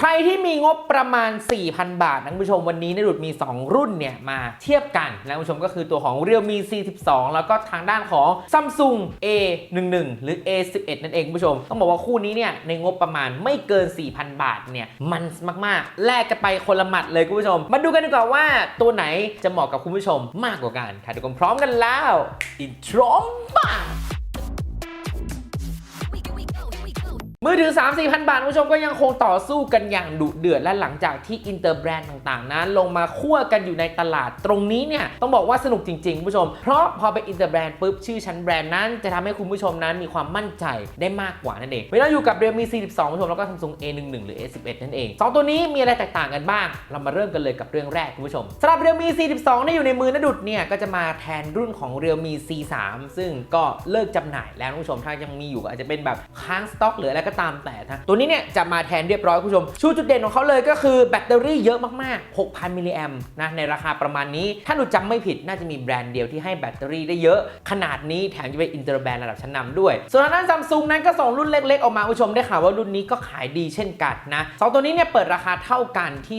ใครที่มีงบประมาณ 4,000 บาทนะคุณผู้ชมวันนี้ในดุดมี 2 รุ่นเนี่ยมาเทียบกันนะคุณผู้ชมก็คือตัวของ Realme C12 แล้วก็ทางด้านของ Samsung A11 หรือ A11 นั่นเองคุณผู้ชม ต้องบอกว่าคู่นี้เนี่ยในงบประมาณไม่เกิน 4,000 บาทเนี่ยมันมากๆ แลกกันไปคนละหมัดเลยคุณผู้ชม มาดูกันดีกว่าว่าตัวไหนจะเหมาะกับคุณผู้ชมมากกว่ากันค่ะทุกคนพร้อมกันแล้วอินทรอมบ้า มือถือ 3 4พันบาทผู้ชมก็ยังคงต่อสู้กันอย่างดุเดือดและหลังจากที่อินเตอร์แบรนด์ต่างๆ นั้น ลงมาคั่วกันอยู่ในตลาดตรงนี้เนี่ย ต้องบอกว่าสนุกจริงๆผู้ชม เพราะพอเป็นอินเตอร์แบรนด์ปุ๊บ ชื่อชั้นแบรนด์นั้น จะทำให้คุณผู้ชมนั้นมีความมั่นใจได้มากกว่านั่นเองเวลาอยู่กับ Realme C12 ผู้ชม แล้วก็ Samsung A11 หรือ A11 นั่นเองสองตัวนี้มีอะไรแตกต่างกันบ้าง เรามาเริ่มกันเลยกับเรื่องแรกคุณผู้ชมสำหรับ Realme C12 ที่อยู่ในมือนดุดเนี่ยก็จะมาแทนรุ่นของ Realme C3 ซึ่งก็เลิกจำหน่ายแล้วผู้ชมถ้ายังมีอยู่ก็อาจจะเป็นแบบค้างสต็อกหรืออะไรก็ตามแต่นะตัวนี้เนี่ยจะมาแทนเรียบร้อยคุณผู้ชมชูจุดเด่นของเขาเลยก็คือแบตเตอรี่เยอะมากๆ 6,000 มิลลิแอมนะในราคาประมาณนี้ ถ้าหนูจำไม่ผิดน่าจะมีแบรนด์เดียวที่ให้แบตเตอรี่ได้เยอะ ขนาดนี้แถมจะเป็นอินเตอร์แบรนด์ระดับชั้นนำด้วย ส่วนทางด้านซัมซุงนั้นก็ส่งรุ่นเล็กๆ ออกมาคุณผู้ชมได้ข่าวว่ารุ่นนี้ก็ขายดีเช่นกันนะสองตัวนี้เนี่ยเปิดราคาเท่ากันที่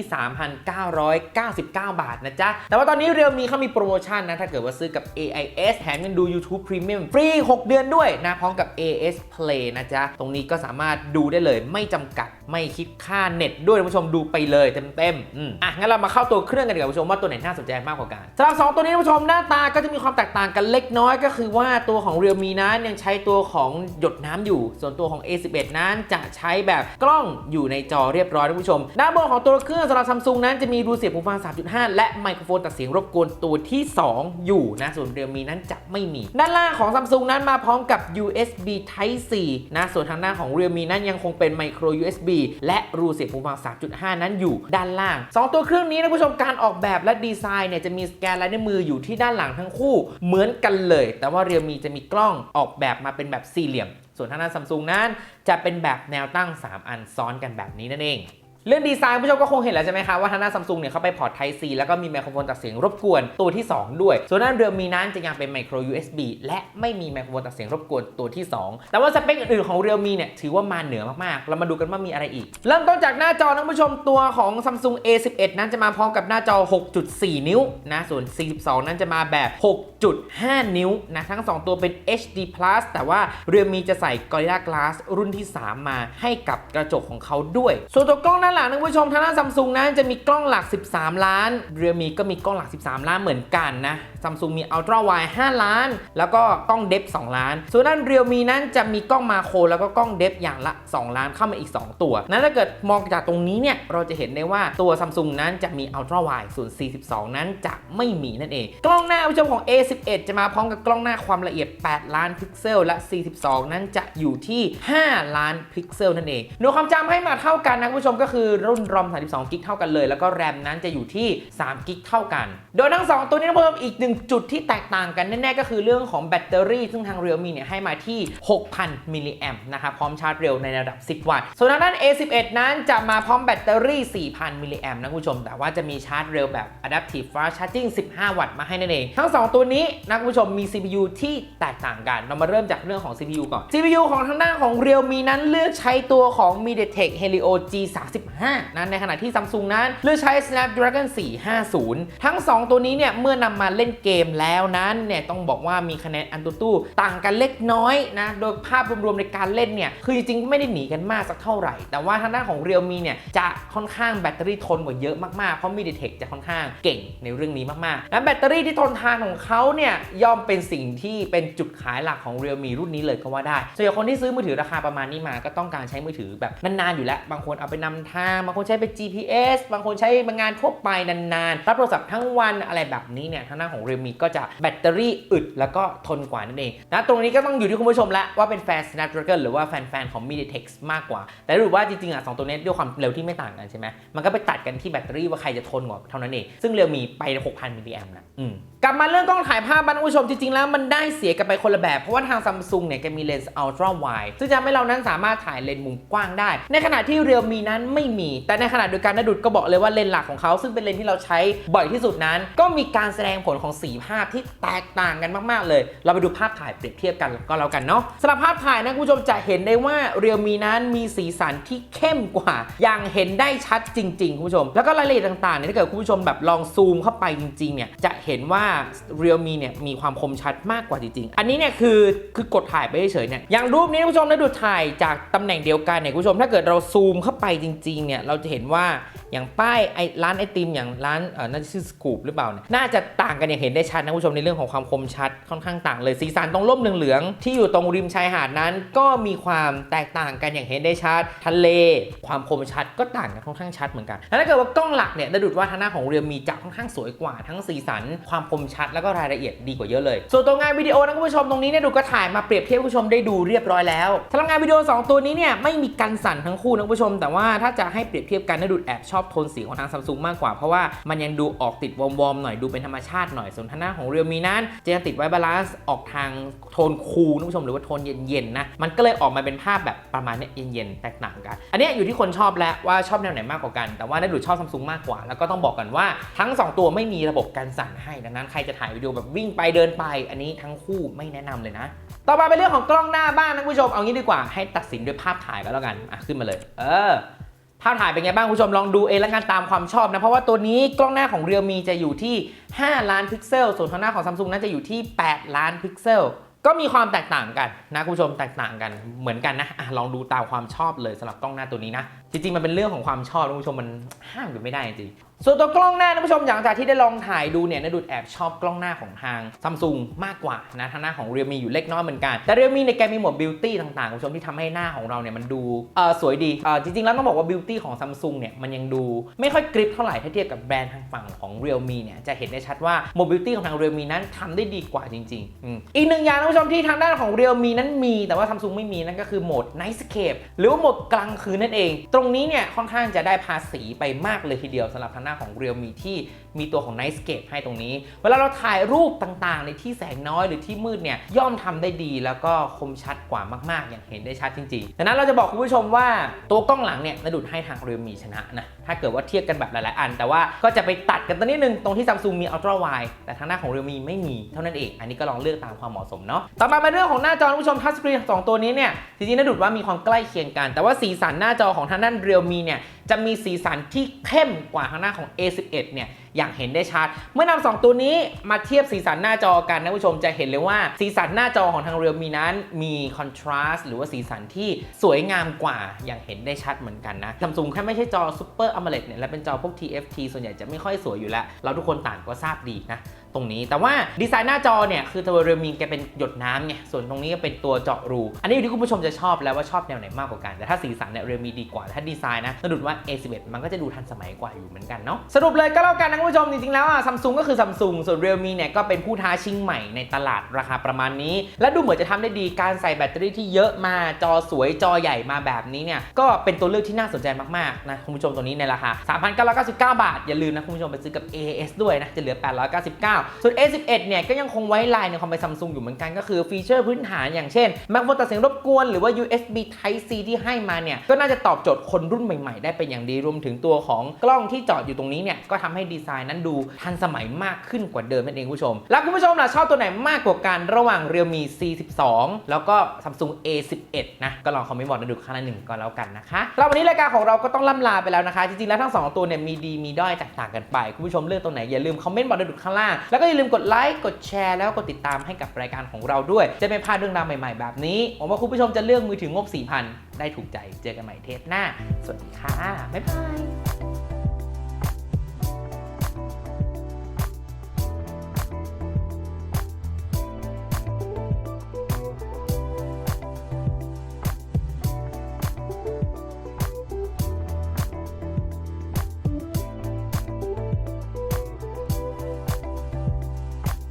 3,999 บาทนะจ๊ะแต่ว่าตอนนี้เรียวมีเขามีโปรโมชั่นนะถ้าเกิดว่าซื้อกับ AIS แถมยังดู YouTube Premium ฟรี 6 เดือนด้วยนะพร้อมกับ AS Play นะจ๊ะตรงนี้ก็สามารถดูได้เลย ไม่จำกัด ไม่คิดค่าเน็ตด้วยคุณผู้ชมดูไปเลยเต็มๆ อืมอะงั้นเรามาเข้าตัวเครื่องกันดีกว่าคุณผู้ชมว่าตัวไหนน่าสนใจมากกว่ากันสำหรับสองตัวนี้คุณผู้ชมหน้าตาก็จะมีความแตกต่างกันเล็กน้อยก็คือว่าตัวของ Realme นั้นยังใช้ตัวของหยดน้ำอยู่ ส่วนตัวของ A11 นั้นจะใช้แบบกล้องอยู่ในจอเรียบร้อยนะคุณผู้ชมด้านบนของตัวเครื่องสำหรับซัมซุงนั้นจะมีรูเสียบหูฟัง 3.5 และไมโครโฟนตัดเสียงรบกวนตัวที่ 2 อยู่นะส่วน Realme นั้นจะไม่มี ด้านล่างของซัมซุงนั้นมาพร้อมกับ USB Type C นะส่วนทางด้านของ Realme นั้นยังคงเป็น Micro USB และรูเสียบหูฟัง 3.5 นั้นอยู่ด้านล่าง 2 ตัวเครื่องนี้นะคุณผู้ชมการออกแบบและดีไซน์เนี่ยจะมีสแกนลายนิ้วมืออยู่ที่ด้านหลังทั้งคู่เหมือนกันเลย แต่ว่าเรียวมีจะมีกล้องออกแบบมาเป็นแบบสี่เหลี่ยม ส่วนทางด้านซัมซุงนั้นจะเป็นแบบแนวตั้ง 3 อันซ้อนกันแบบนี้นั่นเอง เรื่องดีไซน์ผู้ชมก็คงเห็นแล้วใช่ไหมคะว่าทางด้านซัมซุงเนี่ยเขาไปพอร์ต Type C แล้วก็มีไมโครโฟนตัดเสียงรบกวนตัวที่ 2 ด้วย ส่วนด้านเรือมีนั้นจะยังเป็น Micro USB และไม่มีไมโครโฟนตัดเสียงรบกวนตัวที่ 2 แต่ว่าสเปคอื่นๆของเรียวมีเนี่ยถือว่ามาเหนือมากๆ เรามาดูกันว่ามีอะไรอีก เริ่มต้นจากหน้าจอนะคุณผู้ชมตัวของ Samsung A11 นั้นจะมาพร้อมกับหน้าจอ 6.4 นิ้วนะส่วน C12 นั้นจะมาแบบ 6.5 นิ้วนะทั้ง 2 ตัวเป็น HD Plus แต่ว่าเรียวมีจะใส่ Gorilla Glass รุ่นที่ 3 มาให้กับกระจกของเขาด้วย ส่วนตัวกล้องด้านหลังนะคุณผู้ชมทางด้านซัมซุงนั้นจะมีกล้องหลัก 13 ล้าน เรียมีก็มีกล้องหลัก 13 ล้านเหมือนกันนะซัมซุงมี Ultra Wide 5ล้าน แล้วก็กล้องเดฟ2ล้าน ส่วนด้านเรียมีนั้นจะมีกล้องมาโครแล้วก็กล้องเดฟอย่างละ 2 ล้านเข้ามาอีก 2 ตัว นั้นถ้าเกิดมองจากตรงนี้เนี่ยเราจะเห็นได้ว่าตัวซัมซุงนั้นจะมี Ultra Wide ส่วน C12 นั้นจะไม่มีนั่นเอง กล้องหน้าผู้ชมของ A11 จะมาพร้อมกับกล้องหน้าความละเอียด 8 ล้านพิกเซลและ C12 นั้นจะอยู่ที่ 5 ล้านพิกเซลนั่นเองหน่วยความจำให้มาเท่ากันนะผู้ชมก็คือรุ่น ROM 32กิกเท่ากันเลย แล้วก็แรมนั้นจะอยู่ที่3กิกเท่ากัน โดยทั้ง 2 ตัวนี้นะคุณผู้ชมอีกหนึ่งจุดที่แตกต่างกันแน่ๆก็คือเรื่องของแบตเตอรี่ ซึ่งทาง Realme เนี่ยให้มาที่ 6,000 มิลลิแอมป์นะครับพร้อมชาร์จเร็วในระดับ 10 วัตต์ ส่วนทางด้าน A11 นั้นจะมาพร้อมแบตเตอรี่ 4,000 มิลลิแอมป์นะคุณผู้ชม แต่ว่าจะมีชาร์จเร็วแบบ Adaptive Fast Charging 15 วัตต์มาให้นั่นเองทั้ง 2 ตัวนี้นะคุณผู้ชมมี CPU ที่แตกต่างกัน เรามาเริ่มจากเรื่องของ CPU ก่อน CPU ของทางด้านของ Realme นั้นเลือกใช้ตัวของ MediaTek Helio G35 นั้นในขณะที่ Samsung นั้นเลือกใช้ Snapdragon 450 ทั้ง 2 ตัวนี้เนี่ยเมื่อนำมาเล่นเกมแล้วนั้นเนี่ยต้องบอกว่ามีคะแนนอันตูตู้ต่างกันเล็กน้อยนะโดยภาพรวมๆในการเล่นเนี่ยคือจริงๆไม่ได้หนีกันมากสักเท่าไหร่ แต่ว่าทางด้านของ Realme เนี่ยจะค่อนข้างแบตเตอรี่ทนกว่าเยอะมากๆ เพราะ MediaTek จะค่อนข้างเก่งในเรื่องนี้มากๆและแบตเตอรี่ที่ทนทานของเขาเนี่ยย่อมเป็นสิ่งที่เป็นจุดขายหลักของ Realme รุ่นนี้เลยก็ว่าได้ส่วนใหญ่คนที่ซื้อมือถือราคาประมาณนี้มาก็ต้องการใช้มือถือแบบนานๆอยู่แล้วบางคนเอาไปนำทาง บางคนใช้เป็น GPS บางคนใช้งานทั่วไปนานๆ รับโทรศัพท์ทั้งวันอะไรแบบนี้เนี่ยทางด้านของ Realme ก็จะแบตเตอรี่อึดแล้วก็ทนกว่านั่นเองนะตรงนี้ก็ต้องอยู่ที่คุณผู้ชมละว่าเป็นแฟน Snapdragon หรือว่าแฟนๆของ MediaTek มากกว่า แต่รู้ว่าจริงๆอะสองตัวนี้ด้วยความเร็วที่ไม่ต่างกันใช่ไหมมันก็ไปตัดกันที่แบตเตอรี่ว่าใครจะทนกว่าเท่านั้นเองซึ่ง Realme ไป 6,000มิลลิแอมป์นะอืมกลับมาเรื่องกล้องถ่ายภาพบ้านคุณผู้ชมจริงๆแล้วมันได้เสียกันไปคนละแบบ เพราะว่าทาง Samsung เนี่ยแกมีเลนส์ Ultra Wide ซึ่งจะทำให้เรานั้นสามารถถ่ายเลนส์มุมกว้างได้ ในขณะที่ Realme นั้นไม่มี แต่ในขณะเดียวกันนดุดก็บอกเลยว่าเลนส์หลักของเขาซึ่งเป็นเลนส์ที่เราใช้บ่อยที่สุดนั้น ก็มีการแสดงผลของสีภาพที่แตกต่างกันมากๆเลย เราไปดูภาพถ่ายเปรียบเทียบกันก็แล้วกันเนาะสำหรับภาพถ่ายนะคุณผู้ชมจะเห็นได้ว่าเรียวมีนั้นมีสีสันที่เข้มกว่า อย่างเห็นได้ชัดจริงๆคุณผู้ชม แล้วก็รายละเอียดต่างๆเนี่ยถ้าเกิดคุณผู้ชมแบบลองซูมเข้าไปจริงๆเนี่ยจะเห็นว่าเรียวมีเนี่ยมีความคมชัดมากกว่าจริงๆ อันนี้เนี่ยคือคือกดถ่ายไปเฉยๆเนี่ยอย่างรูปนี้คุณผู้ชมได้ดูถ่ายจากตำแหน่งเดียวกันเนี่ยคุณผู้ชมถ้าเกิดเราซูมเข้าไปจริงๆเนี่ยเราจะเห็นว่า อย่างป้ายไอร้านไอติมอย่างร้านเออน่าจะชื่อสกูปหรือเปล่าเนี่ยน่าจะต่างกันอย่างเห็นได้ชัดนะคุณผู้ชมในเรื่องของความคมชัดค่อนข้างต่างเลยสีสันตรงร่มเหลืองๆที่อยู่ตรงริมชายหาดนั้น ก็มีความแตกต่างกันอย่างเห็นได้ชัดทะเล ความคมชัดก็ต่างกันค่อนข้างชัดเหมือนกันแล้วถ้าเกิดว่ากล้องหลักเนี่ยได้ดูดว่าทางหน้าของเรียมีจะค่อนข้างสวยกว่าทั้งสีสันความคมชัดแล้วก็รายละเอียดดีกว่าเยอะเลย ส่วนตัวงานวิดีโอนะคุณผู้ชมตรงนี้เนี่ยดูก็ถ่ายมาเปรียบเทียบคุณผู้ชมได้ดูเรียบร้อยแล้วสำหรับงานวิดีโอสองตัวนี้เนี่ยไม่มีกันสั่นทั้งคู่นะคุณผู้ชม แต่ว่าถ้าจะให้เปรียบเทียบกันนะดูดแอบชอบอบโทนสีของทางซัมซุงมากกว่า เพราะว่ามันยังดูออกติดวอมๆหน่อยดูเป็นธรรมชาติหน่อยส่วนทางหน้าของเรียวมีนั้นจะติดไว้บาลานซ์ออกทางโทนคูลนะคุณผู้ชมหรือว่าโทนเย็นๆนะมันก็เลยออกมาเป็นภาพแบบประมาณนี้เย็นๆแตกต่างกัน อันนี้อยู่ที่คนชอบแล้วว่าชอบแนวไหนมากกว่ากัน แต่ว่าได้ดูชอบซัมซุงมากกว่า แล้วก็ต้องบอกกันว่าทั้ง 2 ตัวไม่มีระบบกันสั่นให้ดังนั้นใครจะถ่ายวิดีโอแบบวิ่งไปเดินไป อันนี้ทั้งคู่ไม่แนะนำเลยนะต่อมาเป็นเรื่องของกล้องหน้าบ้างนะคุณผู้ชมเอางี้ดีกว่าให้ตัดสินด้วยภาพถ่ายก็แล้วกันอะขึ้นมาเลย เออ ภาพถ่ายเป็นไงบ้างคุณผู้ชมลองดูเองแล้วกันตามความชอบนะ เพราะว่าตัวนี้กล้องหน้าของเรียมีจะอยู่ที่ 5 ล้านพิกเซล ส่วนทางหน้าของซัมซุงนั้นจะอยู่ที่ 8 ล้านพิกเซล ก็มีความแตกต่างกันนะคุณผู้ชมแตกต่างกันเหมือนกันนะอะลองดูตามความชอบเลยสำหรับกล้องหน้าตัวนี้นะ จริงๆมันเป็นเรื่องของความชอบคุณผู้ชมมันห้ามกันไม่ได้จริง ส่วนตัวกล้องหน้านะคุณผู้ชมหลังจากที่ได้ลองถ่ายดูเนี่ยนะดูดแอบชอบกล้องหน้าของทางซัมซุงมากกว่านะทางหน้าของเรียมีอยู่เล็กน้อยเหมือนกัน แต่เรียมีในยแกมีโหมดบิวตี้ต่างๆคุณผู้ชมที่ทำให้หน้าของเราเนี่ยมันดูเออสวยดีเออจริงๆแล้วต้องบอกว่าบิวตี้ของซัมซุงเนี่ยมันยังดูไม่ค่อยกริปเท่าไหร่ถ้าเทียบกับแบรนด์ทางฝั่งของเรียมีเนี่ยจะเห็นได้ชัดว่าโหมดบิวตี้ของทางเรียมีนั้นทำได้ดีกว่าจริงๆ อีกหนึ่งอย่างนะคุณผู้ชมที่ทางด้านของเรียมีนั้นมี แต่ว่าซัมซุงไม่มีนั่นก็คือโหมด Night Scape หรือว่าโหมดกลางคืนนั่นเอง ตรงนี้เนี่ยค่อนข้างจะได้ภาษีไปมากเลยทีเดียวสำหรับทางด้าของเรียมีที่มีตัวของ Night Scape ให้ตรงนี้ เวลาเราถ่ายรูปต่างๆ ในที่แสงน้อยหรือที่มืดเนี่ยย่อมทำได้ดีแล้วก็คมชัดกว่ามากๆ อย่างเห็นได้ชัดจริงๆดังนั้นเราจะบอกคุณผู้ชมว่าตัวกล้องหลังเนี่ยนะดุดให้ทางเรียมีชนะนะถ้าเกิดว่าเทียบกันแบบหลายๆ อัน แต่ว่าก็จะไปตัดกันตัวนิดนึงตรงที่ซัมซุงมี Ultra Wide แต่ทางหน้าของเรียมีไม่มีเท่านั้นเอง อันนี้ก็ลองเลือกตามความเหมาะสมเนาะต่อมาเป็นเรื่องของหน้าจอคุณผู้ชมทัชสกรีนสองตัวนี้เนี่ยจริงๆนะดุดว่ามีความใกล้เคียงกัน แต่ว่าสีสันหน้าจอของทางด้านเรียมีเนี่ย จะมีสีสันที่เข้มกว่าทางหน้าของ A11 เนี่ยอย่างเห็นได้ชัด เมื่อนำสองตัวนี้มาเทียบสีสันหน้าจอกันนะผู้ชมจะเห็นเลยว่าสีสันหน้าจอของทางเรียมีนั้นมีคอนทราสต์หรือว่าสีสันที่สวยงามกว่าอย่างเห็นได้ชัดเหมือนกันนะซัมซุงแค่ไม่ใช่จอ Super AMOLED เนี่ยและเป็นจอพวก TFT ส่วนใหญ่จะไม่ค่อยสวยอยู่แล้ว เราทุกคนต่างก็ทราบดีนะ ตรงนี้ แต่ว่าดีไซน์หน้าจอเนี่ยคือตัวเรียมีแกเป็นหยดน้ำไงส่วนตรงนี้ก็เป็นตัวเจาะรู อันนี้อยู่ที่คุณผู้ชมจะชอบแล้วว่าชอบแนวไหนมากกว่ากัน แต่ถ้าสีสันเนี่ยเรียมีดีกว่าถ้าดีไซน์นะสะดุดว่า A11 มันก็จะดูทันสมัยกว่าอยู่เหมือนกันเนาะสรุปเลยก็แล้วกันนะคุณผู้ชมจริงๆแล้วอะซัมซุงก็คือซัมซุงส่วนเรียมีเนี่ยก็เป็นผู้ท้าชิงใหม่ในตลาดราคาประมาณนี้ และดูเหมือนจะทำได้ดีการใส่แบตเตอรี่ที่เยอะมาจอสวยจอใหญ่มาแบบนี้เนี่ยก็เป็นตัวเลือกที่น่าสนใจมากๆนะคุณผู้ชมตัวนี้ในราคา 3,999 บาทอย่าลืมนะคุณผู้ชมไปซื้อกับ AS ด้วยนะจะเหลือ 899ส่วน A11 เนี่ยก็ยังคงไว้ลายในความเป็นซัมซุงอยู่เหมือนกันก็คือฟีเจอร์พื้นฐานอย่างเช่นแมกโฟนตัดเสียงรบกวนหรือว่า USB Type C ที่ให้มาเนี่ยก็น่าจะตอบโจทย์คนรุ่นใหม่ๆ ได้เป็นอย่างดีรวมถึงตัวของกล้องที่จอดอยู่ตรงนี้เนี่ยก็ทำให้ดีไซน์นั้นดูทันสมัยมากขึ้นกว่าเดิมนั่นเองคุณผู้ชม แล้วคุณผู้ชมล่ะชอบตัวไหนมากกว่ากันระหว่าง Realme C12 แล้วก็ Samsung A11 นะก็ลองคอมเมนต์บอกในดูข้างละหนึ่งก็แล้วกันนะคะแล้ววันนี้รายการของเราก็ต้องล่ำลาไปแล้วนะคะ จริงๆแล้วทั้งสองตัวเนี่ยมีดีมีด้อยแตกต่างกันไป คุณผู้ชมเลือกตัวไหนอย่าลืมคอมเมนต์บอกในดูข้างล่างแล้วก็อย่าลืมกดไลค์กดแชร์แล้วกดติดตามให้กับรายการของเราด้วย จะไม่พลาดเรื่องราวใหม่ๆ แบบนี้ผมว่าคุณผู้ชมจะเลือกมือถืองบ4,000 ได้ถูกใจเจอกันใหม่เทปหน้า สวัสดีค่ะบ๊ายบาย